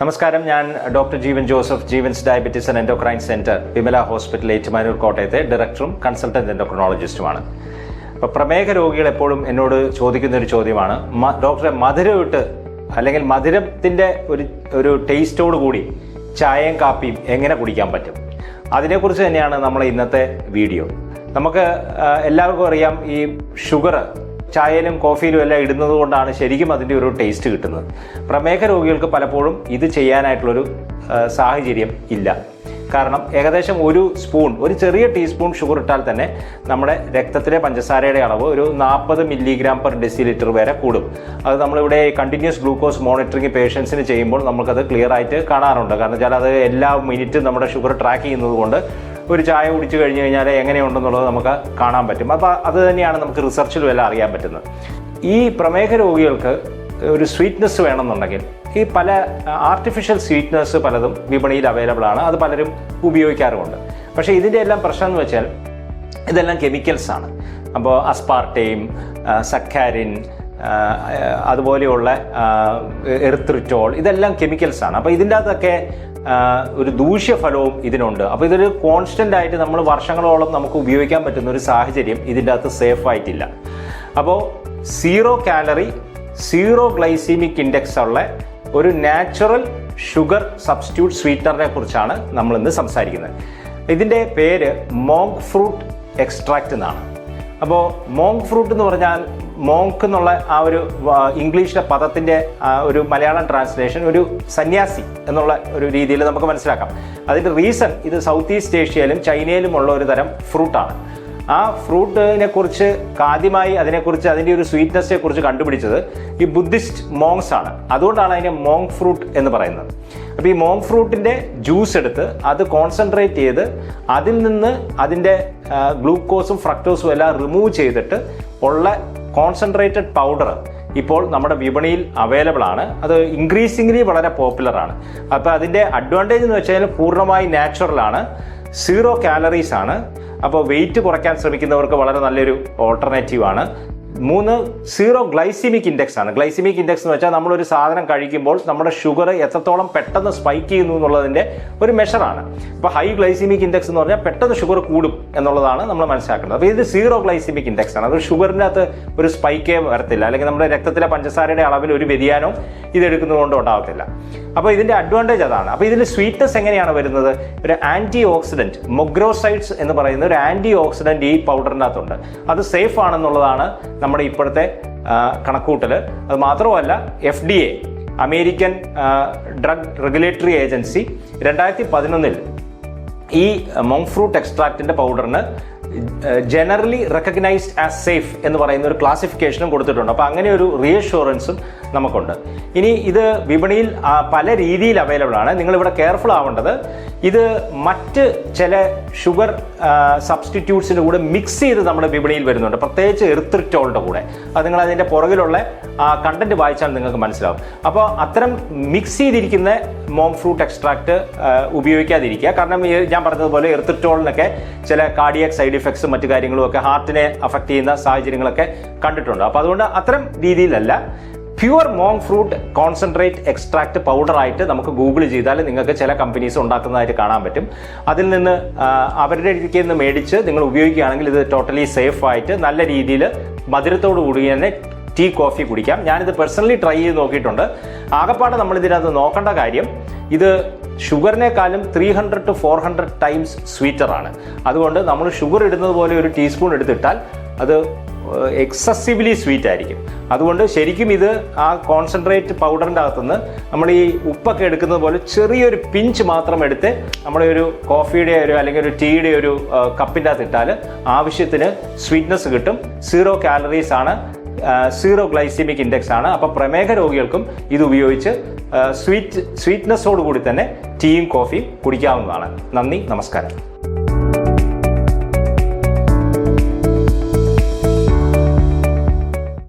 നമസ്കാരം. ഞാൻ doctor Jeevan Joseph Jeevan's diabetes and endocrine centre Vimala hospital Ettumanoor കോട്ടയത്തെ ഡയറക്ടറും കൺസൾട്ടന്റ് എൻഡോക്രനോളജിസ്റ്റുമാണ്. അപ്പോൾ പ്രമേഹ രോഗികൾ എപ്പോഴും എന്നോട് ചോദിക്കുന്ന ഒരു ചോദ്യമാണ്. ഡോക്ടറെ മധുരം ഇട്ട് അല്ലെങ്കിൽ മധുരത്തിന്റെ ഒരു ഒരു ടേസ്റ്റോട് കൂടി ചായയും കാപ്പിയും എങ്ങനെ കുടിക്കാൻ പറ്റും? അതിനെക്കുറിച്ച് തന്നെയാണ് നമ്മൾ ഇന്നത്തെ വീഡിയോ. നമുക്ക് എല്ലാവർക്കും അറിയാം ഈ ഷുഗർ ചായയിലും കോഫിയിലും എല്ലാം ഇടുന്നത് കൊണ്ടാണ് ശരിക്കും അതിന്റെ ഒരു ടേസ്റ്റ് കിട്ടുന്നത്. പ്രമേഹ രോഗികൾക്ക് പലപ്പോഴും ഇത് ചെയ്യാനായിട്ടുള്ളൊരു സാഹചര്യം ഇല്ല. കാരണം ഏകദേശം ഒരു സ്പൂൺ ഒരു ചെറിയ ടീസ്പൂൺ ഷുഗർ ഇട്ടാൽ തന്നെ നമ്മുടെ രക്തത്തിലെ പഞ്ചസാരയുടെ അളവ് ഒരു നാൽപ്പത് മില്ലിഗ്രാം പെർ ഡെസി ലിറ്റർ വരെ കൂടും. അത് നമ്മളിവിടെ കണ്ടിന്യൂസ് ഗ്ലൂക്കോസ് മോണിറ്ററിംഗ് പേഷ്യൻസിന് ചെയ്യുമ്പോൾ നമുക്കത് ക്ലിയർ ആയിട്ട് കാണാറുണ്ട്. കാരണം വെച്ചാൽ അത് എല്ലാ മിനിറ്റും നമ്മുടെ ഷുഗർ ട്രാക്ക് ചെയ്യുന്നത് കൊണ്ട് ഒരു ചായ കുടിച്ചു കഴിഞ്ഞ് കഴിഞ്ഞാൽ എങ്ങനെയുണ്ടെന്നുള്ളത് നമുക്ക് കാണാൻ പറ്റും. അപ്പോൾ അത് തന്നെയാണ് നമുക്ക് റിസർച്ചിലും എല്ലാം അറിയാൻ പറ്റുന്നത്. ഈ പ്രമേഹ രോഗികൾക്ക് ഒരു സ്വീറ്റ്നെസ് വേണമെന്നുണ്ടെങ്കിൽ ഈ പല ആർട്ടിഫിഷ്യൽ സ്വീറ്റ്നസ് പലതും വിപണിയിൽ അവൈലബിൾ ആണ്. അത് പലരും ഉപയോഗിക്കാറുമുണ്ട്. പക്ഷേ ഇതിന്റെ എല്ലാം പ്രശ്നം എന്ന് വെച്ചാൽ ഇതെല്ലാം കെമിക്കൽസ് ആണ്. അപ്പോൾ അസ്പാർട്ടയും സക്കാരിൻ അതുപോലെയുള്ള എർത്രിറ്റോൾ ഇതെല്ലാം കെമിക്കൽസാണ് അപ്പോൾ ഇതിന്റെ അകത്തൊക്കെ ഒരു ദൂഷ്യഫലവും ഇതിനുണ്ട്. അപ്പോൾ ഇതൊരു കോൺസ്റ്റന്റ് ആയിട്ട് നമ്മൾ വർഷങ്ങളോളം നമുക്ക് ഉപയോഗിക്കാൻ പറ്റുന്ന ഒരു സാഹചര്യം ഇതിന്റെ അകത്ത് സേഫ് ആയിട്ടില്ല. അപ്പോൾ zero calorie zero glycemic index ഉള്ള ഒരു നാച്ചുറൽ ഷുഗർ സബ്സ്റ്റിറ്റ്യൂട്ട് സ്വീറ്റ്നറിനെ കുറിച്ചാണ് നമ്മൾ ഇന്ന് സംസാരിക്കുന്നത്. ഇതിന്റെ പേര് മോങ്ക് ഫ്രൂട്ട് എക്സ്ട്രാക്റ്റ് എന്നാണ്. അപ്പോൾ മോങ്ക് ഫ്രൂട്ട് എന്ന് പറഞ്ഞാൽ മോങ്ക് എന്നുള്ള ആ ഒരു ഇംഗ്ലീഷിലെ പദത്തിന്റെ ഒരു മലയാളം ട്രാൻസ്ലേഷൻ ഒരു സന്യാസി എന്നുള്ള ഒരു രീതിയിൽ നമുക്ക് മനസ്സിലാക്കാം. അതിന്റെ റീസൺ ഇത് സൗത്ത് ഈസ്റ്റ് ഏഷ്യയിലും ചൈനയിലുമുള്ള ഒരു തരം ഫ്രൂട്ടാണ് ആ ഫ്രൂട്ടിനെ കുറിച്ച് ആദ്യമായി അതിനെക്കുറിച്ച് അതിന്റെ ഒരു സ്വീറ്റ്നെസ്സിനെ കുറിച്ച് കണ്ടുപിടിച്ചത് ഈ ബുദ്ധിസ്റ്റ് മോങ്സ് ആണ്. അതുകൊണ്ടാണ് അതിനെ മോങ് ഫ്രൂട്ട് എന്ന് പറയുന്നത്. അപ്പോൾ ഈ മോങ് ഫ്രൂട്ടിന്റെ ജ്യൂസ് എടുത്ത് അത് കോൺസെൻട്രേറ്റ് ചെയ്ത് അതിൽ നിന്ന് അതിന്റെ ഗ്ലൂക്കോസും ഫ്രക്ടോസും എല്ലാം റിമൂവ് ചെയ്തിട്ട് ഉള്ള കോൺസെൻട്രേറ്റഡ് പൗഡർ ഇപ്പോൾ നമ്മുടെ വിപണിയിൽ അവൈലബിൾ ആണ്. അത് ഇൻക്രീസിംഗ്ലി വളരെ പോപ്പുലർ ആണ്. അപ്പോൾ അതിന്റെ അഡ്വാന്റേജ് എന്ന് വെച്ചാൽ പൂർണമായി നാച്ചുറൽ ആണ്. സീറോ കാലറീസ് ആണ്. അപ്പോൾ വെയിറ്റ് കുറയ്ക്കാൻ ശ്രമിക്കുന്നവർക്ക് വളരെ നല്ലൊരു ഓൾട്ടർനേറ്റീവ് ആണ്. മൂന്ന് സീറോ ഗ്ലൈസിമിക് ഇൻഡെക്സ് ആണ്. ഗ്ലൈസിമിക് ഇൻഡെക്സ് എന്ന് വെച്ചാൽ നമ്മളൊരു സാധനം കഴിക്കുമ്പോൾ നമ്മുടെ ഷുഗർ എത്രത്തോളം പെട്ടെന്ന് സ്പൈക്ക് ചെയ്യുന്നു എന്നുള്ളതിന്റെ ഒരു മെഷറാണ് അപ്പോൾ ഹൈ ഗ്ലൈസിമിക് ഇൻഡെക്സ് എന്ന് പറഞ്ഞാൽ പെട്ടെന്ന് ഷുഗർ കൂടും എന്നുള്ളതാണ് നമ്മൾ മനസ്സിലാക്കുന്നത് അപ്പോൾ ഇത് സീറോ ഗ്ലൈസിമിക് ഇൻഡെക്സ് ആണ്. അത് ഷുഗറിന്റെ അകത്ത് ഒരു സ്പൈക്കേ വരത്തില്ല. അല്ലെങ്കിൽ നമ്മുടെ രക്തത്തിലെ പഞ്ചസാരയുടെ അളവിൽ ഒരു വ്യതിയാനവും ഇതെടുക്കുന്നതുകൊണ്ട് ഉണ്ടാകത്തില്ല അപ്പോൾ ഇതിന്റെ അഡ്വാന്റേജ് അതാണ്. അപ്പോൾ ഇതിൽ സ്വീറ്റ്നസ് എങ്ങനെയാണ് വരുന്നത്? ഒരു ആന്റി ഓക്സിഡന്റ് മൊഗ്രോസൈഡ്സ് എന്ന് പറയുന്ന ഒരു ആന്റി ഓക്സിഡന്റ് ഈ പൗഡറിനകത്തുണ്ട് അത് സേഫ് ആണെന്നുള്ളതാണ് നമ്മുടെ ഇപ്പോഴത്തെ കണക്കൂട്ടൽ അത് മാത്രമല്ല F D A American drug regulatory agency രണ്ടായിരത്തി പതിനൊന്നിൽ ഈ മോങ് ഫ്രൂട്ട് എക്സ്ട്രാക്റ്റിന്റെ പൗഡറിന് ജനറലി റെക്കഗ്നൈസ്ഡ് ആസ് സേഫ് എന്ന് പറയുന്ന ഒരു ക്ലാസിഫിക്കേഷനും കൊടുത്തിട്ടുണ്ട്. അപ്പോൾ അങ്ങനെ ഒരു റീഅഷുറൻസും നമുക്കുണ്ട്. ഇനി ഇത് വിപണിയിൽ പല രീതിയിൽ അവൈലബിൾ ആണ്. നിങ്ങളിവിടെ കെയർഫുൾ ആവേണ്ടത് ഇത് മറ്റ് ചില ഷുഗർ സബ്സ്റ്റിറ്റ്യൂട്ട്സിന്റെ കൂടെ മിക്സ് ചെയ്ത് നമ്മുടെ വിപണിയിൽ വരുന്നുണ്ട്. പ്രത്യേകിച്ച് എർത്തിറ്റോളിന്റെ കൂടെ. അത് നിങ്ങൾ അതിന്റെ പുറകിലുള്ള ആ കണ്ടന്റ് വായിച്ചാൽ നിങ്ങൾക്ക് മനസ്സിലാവും. അപ്പോൾ അത്തരം മിക്സ് ചെയ്തിരിക്കുന്ന മോം ഫ്രൂട്ട് എക്സ്ട്രാക്ട് ഉപയോഗിക്കാതിരിക്കുക. കാരണം ഞാൻ പറഞ്ഞതുപോലെ എർത്തിറ്റോളിനൊക്കെ ചില കാർഡിയക് സൈഡ് ഇഫക്ട്സും മറ്റു കാര്യങ്ങളും ഒക്കെ ഹാർട്ടിനെ അഫക്റ്റ് ചെയ്യുന്ന സാഹചര്യങ്ങളൊക്കെ കണ്ടിട്ടുണ്ട്. അപ്പോൾ അതുകൊണ്ട് അത്തരം രീതിയിലല്ല. Pure monk fruit concentrate extract powder ആയിട്ട് നമുക്ക് ഗൂഗിൾ ചെയ്താൽ നിങ്ങൾക്ക് ചില കമ്പനീസ് ഉണ്ടാക്കുന്നതായിട്ട് കാണാൻ പറ്റും. അതിൽ നിന്ന് അവരുടെ അടുക്കൽ നിന്ന് മേടിച്ച് നിങ്ങൾ ഉപയോഗിക്കുകയാണെങ്കിൽ ഇത് ടോട്ടലി സേഫ് ആയിട്ട് നല്ല രീതിയിൽ മധുരത്തോടു കൂടി തന്നെ ടീ കോഫി കുടിക്കാം. ഞാനിത് പേഴ്സണലി ട്രൈ ചെയ്ത് നോക്കിയിട്ടുണ്ട്. ആകപ്പാടെ നമ്മൾ ഇതിനകത്ത് നോക്കേണ്ട കാര്യം ഇത് ഷുഗറിനേക്കാളും three hundred to four hundred times sweeter ആണ്. അതുകൊണ്ട് നമ്മൾ ഷുഗർ ഇടുന്നത് പോലെ ഒരു ടീസ്പൂൺ എടുത്തിട്ടാൽ അത് എക്സസീവ്ലി സ്വീറ്റ് ആയിരിക്കും. അതുകൊണ്ട് ശരിക്കും ഇത് ആ കോൺസെൻട്രേറ്റ് പൗഡറിന്റെ അകത്തുനിന്ന് നമ്മൾ ഈ ഉപ്പൊക്കെ എടുക്കുന്നത് പോലെ ചെറിയൊരു പിഞ്ച് മാത്രം എടുത്ത് നമ്മുടെ ഒരു കോഫിയുടെ ഒരു അല്ലെങ്കിൽ ഒരു ടീയുടെ ഒരു കപ്പിന്റെ അകത്ത് ഇട്ടാൽ ആവശ്യത്തിന് സ്വീറ്റ്നസ് കിട്ടും. സീറോ കാലറീസ് ആണ്. സീറോ ഗ്ലൈസിമിക് ഇൻഡെക്സ് ആണ്. അപ്പോൾ പ്രമേഹ രോഗികൾക്കും ഇത് ഉപയോഗിച്ച് സ്വീറ്റ് സ്വീറ്റ്നെസ്സോടുകൂടി തന്നെ ടീയും കോഫിയും കുടിക്കാവുന്നതാണ്. നന്ദി നമസ്കാരം.